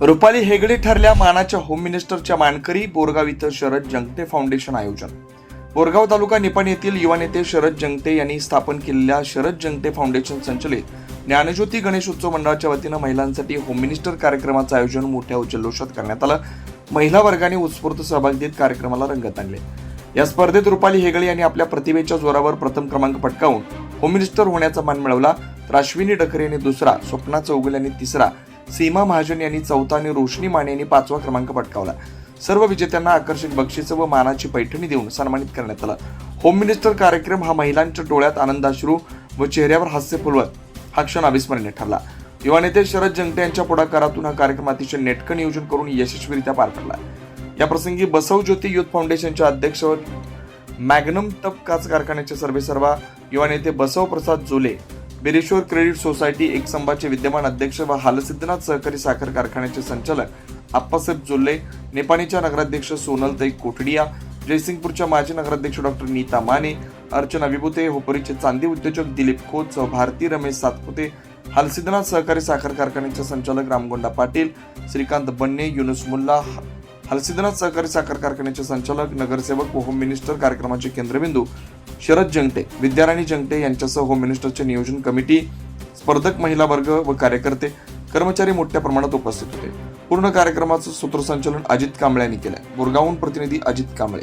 रुपाली हेगडे ठरल्या मानाच्या होम मिनिस्टरच्या मानकरी बोरगाव इथं शरद जंगते फाउंडेशन आयोजन. बोरगाव तालुका निपाण येथील युवा नेते शरद जंगते यांनी स्थापन केलेल्या शरद जंगते फाउंडेशन संचलित ज्ञानज्योती गणेश उत्सव मंडळाच्या वतीनं महिलांसाठी होम मिनिस्टर कार्यक्रमाचं आयोजन मोठ्या जल्लोषात करण्यात आलं. महिला वर्गाने उत्स्फूर्त सहभाग देत कार्यक्रमाला रंगत आणले. या स्पर्धेत रुपाली हेगळे यांनी आपल्या प्रतिभेच्या जोरावर प्रथम क्रमांक पटकावून होम मिनिस्टर होण्याचा मान मिळवला. तर अश्विनी डकरे यांनी दुसरा स्वप्ना चौगुल यांनी तिसरा सीमा महाजन यांनी चौथा आणि रोशनी माने यांनी पाचवा क्रमांक पटकावला. सर्व विजेत्यांना आकर्षक बक्षिसं व मानाची पैठणी देऊन सन्मानित करण्यात आला. होम मिनिस्टर कार्यक्रम हा महिलांच्या डोळ्यात आनंदाश्रू व चेहऱ्यावर हास्य फुलवत हा क्षण अविस्मरणीय ठरला. युवा नेते शरद जंगटे यांच्या पुढाकारातून हा कार्यक्रम अतिशय नेटकं नियोजन करून यशस्वीरित्या पार पडला. या प्रसंगी बसव ज्योती युथ फाउंडेशनच्या अध्यक्ष मॅग्नम तप काच कारखान्याचे सर्वेसर्वा युवा नेते बसव प्रसाद जोले बिरेश्वर क्रेडिट सोसायटी एक संभाचे विद्यमान अध्यक्ष व हालसिद्धनाथ सहकारी साखर कारखान्याचे संचालक आप्पासाहेब जोल्ले नेपाळीच्या नगराध्यक्ष सोनलताई कोठडिया जयसिंगपूरच्या माजी नगराध्यक्ष डॉक्टर नीता माने अर्चना विभूते होपरीचे चांदी उद्योजक दिलीप खोच भारती रमेश सातपुते हालसिद्धनाथ सहकारी साखर कारखान्याचे संचालक रामगोंडा पाटील श्रीकांत बन्ने युनुस मुल्ला हलसिद्धनाथ सहकारी साखर कारखान्याचे संचालक नगरसेवक व होम मिनिस्टर कार्यक्रमाचे केंद्रबिंदू शरद जंगटे विद्याराणी जंगटे यांच्यासह होम मिनिस्टरचे नियोजन कमिटी स्पर्धक महिला वर्ग व कार्यकर्ते कर्मचारी मोठ्या प्रमाणात उपस्थित होते. पूर्ण कार्यक्रमाचं सूत्रसंचालन अजित कांबळे यांनी केलं गुरगावून प्रतिनिधी अजित कांबळे.